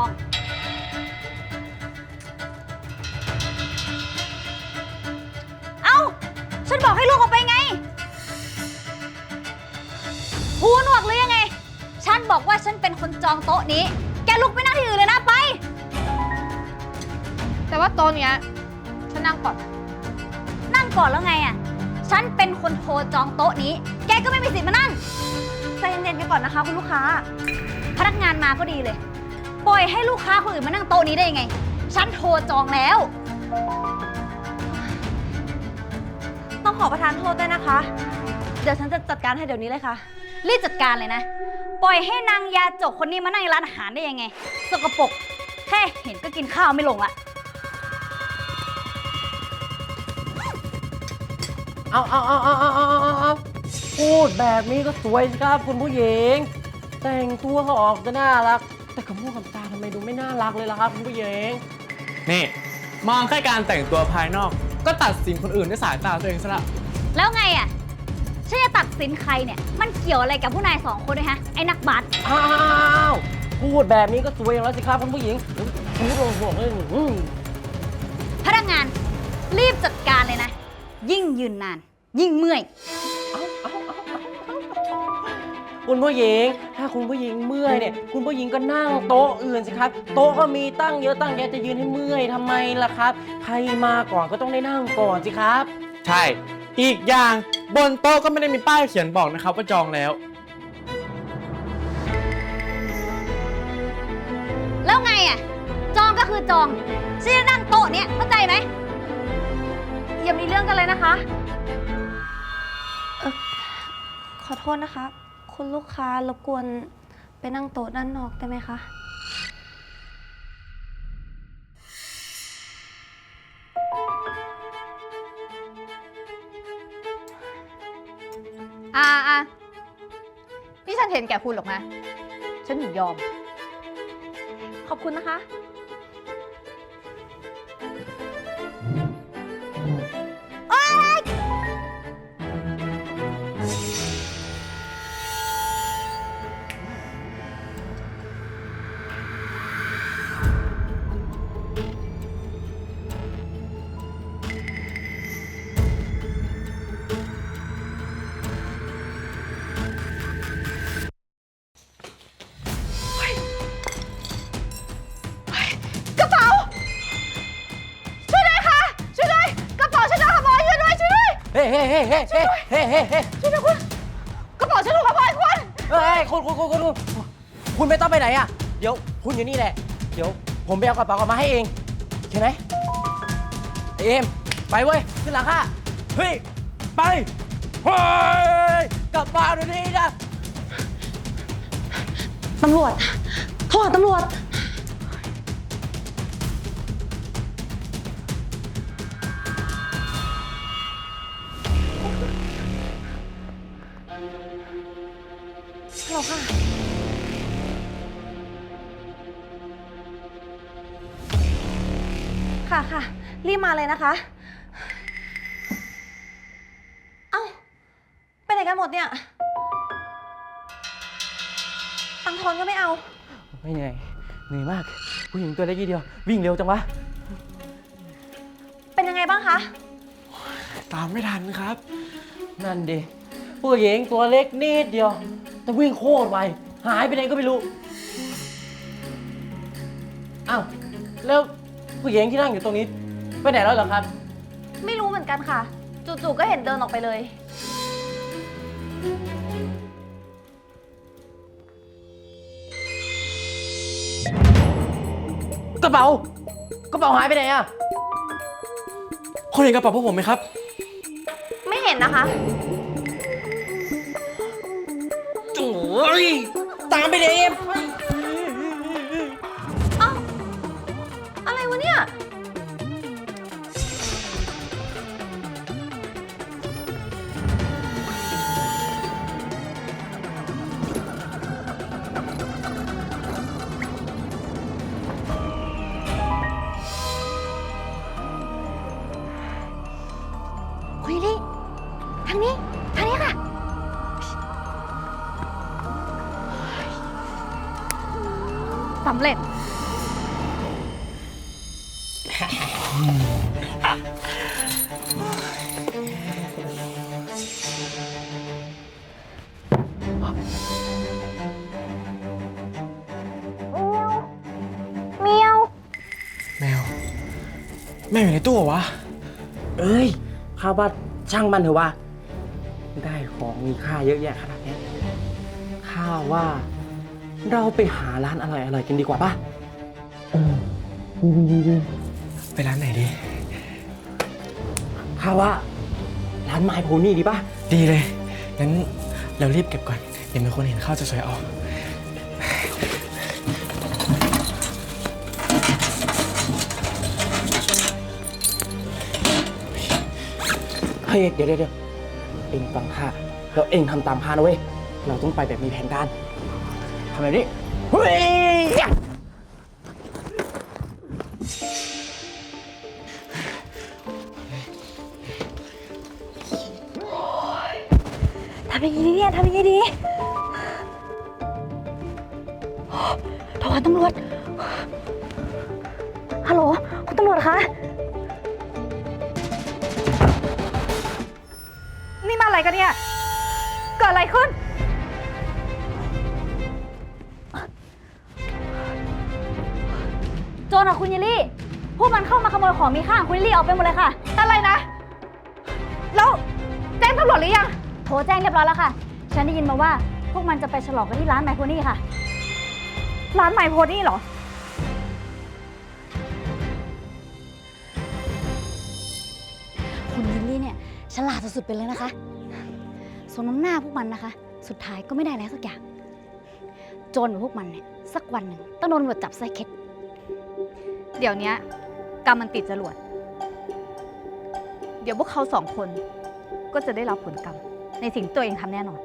องเอ้า ฉันบอกให้ลูกออกไปไง หูหนวกหรือยังไง ฉันบอกว่าฉันเป็นคนจองโต๊ะนี้ แกลุกไปนั่งที่อื่นเลยนะไป แต่ว่าโต๊ะเนี้ยฉันนั่งก่อนนั่งก่อนแล้วไงอะ ฉันเป็นคนโทรจองโต๊ะนี้ แกก็ไม่มีสิทธิ์มานั่ง ใจเย็นๆกันก่อนนะคะคุณลูกค้า พนักงานมาก็ดีเลย ปล่อยให้ลูกค้าคนอื่นมานั่งโต๊ะนี้ได้ยังไง ฉันโทรจองแล้ว ต้องขอประทานโทษด้วยนะคะ เดี๋ยวฉันจะจัดการให้เดี๋ยวนี้เลยค่ะ รีบจัดการเลยนะ ปล่อยให้นางยาจกคนนี้มานั่งในร้านอาหารได้ยังไง สกปรกแค่เห็นก็กินข้าวไม่ลงละ เอาเอาเอาเอาเอาเอาเอาเอาพูดแบบนี้ก็สวยสิครับคุณผู้หญิง แต่งตัวก็ออกจะน่ารัก แต่คำพูดคำตาทำไมดูไม่น่ารักเลยล่ะครับคุณผู้หญิงนี่ มองแค่การแต่งตัวภายนอก ก็ตัดสินคนอื่นด้วยสายตาตัวเองซะละแล้วไงอะฉันจะตัดสินใครเนี่ย มันเกี่ยวอะไรกับผู้นายสองคนด้วยฮะ ไอ้นักบาสอ้าวพูดแบบนี้ก็สวยอย่างแล้วสิครับคุณผู้หญิงพูดลงห่วงเลยอืมพนักงานรีบจัดการเลยนะ ยิ่งยืนนาน ยิ่งเมื่อย คุณผู้หญิงถ้า คุณผู้หญิงเมื่อยเนี่ย คุณผู้หญิงก็นั่งโต๊ะอื่นสิครับ โต๊ะก็มีตั้งเยอะตั้งแยะจะยืนให้เมื่อยทำไมล่ะครับ ใครมาก่อนก็ต้องได้นั่งก่อนสิครับ ใช่ อีกอย่างบนโต๊ะก็ไม่ได้มีป้ายเขียนบอกนะครับว่าจองแล้ว แล้วไงอะ จองก็คือจองฉันจะนั่งโต๊ะเนี้ยเข้าใจไหมอย่ามีเรื่องกันเลยนะคะเออขอโทษนะคะ คุณลูกค้ารบกวนไปนั่งโต๊ะด้านนอกได้ไหมคะ อ่าอะนี่ฉันเห็นแก่คุณหรอกนะ ฉันถึงยอม ขอบคุณนะคะ เฮ้เฮ้เฮ้เฮ้เฮ้เฮ้เฮ้เฮ้ช่วยด้วยคุณกระเป๋าฉันถูกขโมยคุณเฮ้ยคุณคุณคุณคุณคุณคุณไม่ต้องไปไหนอะ เดี๋ยวคุณอยู่นี่แหละ เดี๋ยวผมไปเอากระเป๋ากลับมาให้เองโอเคไหมเอ็มไปเว้ยขึ้นหลังค่ะเฮ้ยไปเฮ้ยกลับมาเดี๋ยวนี้นะตำรวจโทรหาตำรวจ ค่ะค่ะ รีบมาเลยนะคะ เอ้า ไปไหนกันหมดเนี่ย ตังค์ทอนก็ไม่เอา ไม่เหนื่อยเหนื่อยมาก ผู้หญิงตัวเล็กนิดเดียว วิ่งเร็วจังวะ เป็นยังไงบ้างคะ ตามไม่ทันครับ นั่นดิผู้หญิงตัวเล็กนิดเดียว แต่วิ่งโคตรไวหายไปไหนก็ไม่รู้อ้าวแล้ว ผู้หญิงที่นั่งอยู่ตรงนี้ ไปไหนแล้วเหรอครับ ไม่รู้เหมือนกันค่ะ จู่ๆก็เห็นเดินออกไปเลย กระเป๋ากระเป๋าหายไปไหนอะคนเห็นกระเป๋าพวกผมไหมครับ ไม่เห็นนะคะ โอ้ยตามไปเลยเอ็ม สำเร็จ เมียว แมว แม่อยู่ในตู้วะ เอ้ยข้าว่าช่างมันเถอะวะได้ของมีค่าเยอะแยะขนาดนี้ข้าว่า เราไปหาร้านอร่อยๆกันดีกว่าป่ะ ไปร้านไหนดี ข้าว่า ร้านไม้โพนี่ดีป่ะ ดีเลย งั้นเรารีบเก็บก่อน เดี๋ยวมีคนเห็นเข้าจะสวยออก เฮ้ยเดี๋ยวเดี๋ยวเดี๋ยวเองฟังข้าแล้วเองทำตามข้านะเว้ย เราต้องไปแบบมีแผนการ ทำแบบนี้เฮ้ยทำยังไงดีเนี่ยทำยังไงดีโทรหาตำรวจ ฮัลโหล คุณตำรวจคะ นี่มาอะไรกันเนี่ย เกิดอะไรขึ้น โจรอะคุณยลลี่ พวกมันเข้ามาขโมยของมีค่าของคุณยลลี่ออกไปหมดเลยค่ะ อะไรนะ แล้วแจ้งตำรวจหรือยัง โทรแจ้งเรียบร้อยแล้วค่ะ ฉันได้ยินมาว่าพวกมันจะไปฉลองกันที่ร้านไมโครนี่ค่ะ ร้านไมโพนี่เหรอ คุณยิลี่เนี่ยฉลาดสุดๆไปเลยนะคะสมน้ำหน้าพวกมันนะคะ สุดท้ายก็ไม่ได้แล้วสักอย่าง โจรแบบพวกมันเนี่ยสักวันหนึ่งต้องโดนตำรวจจับไส้เค็ด เดี๋ยวเนี้ยกรรมมันติดจรวด เดี๋ยวพวกเขาสองคนก็จะได้รับผลกรรมในสิ่งที่ตัวเองทำแน่นอน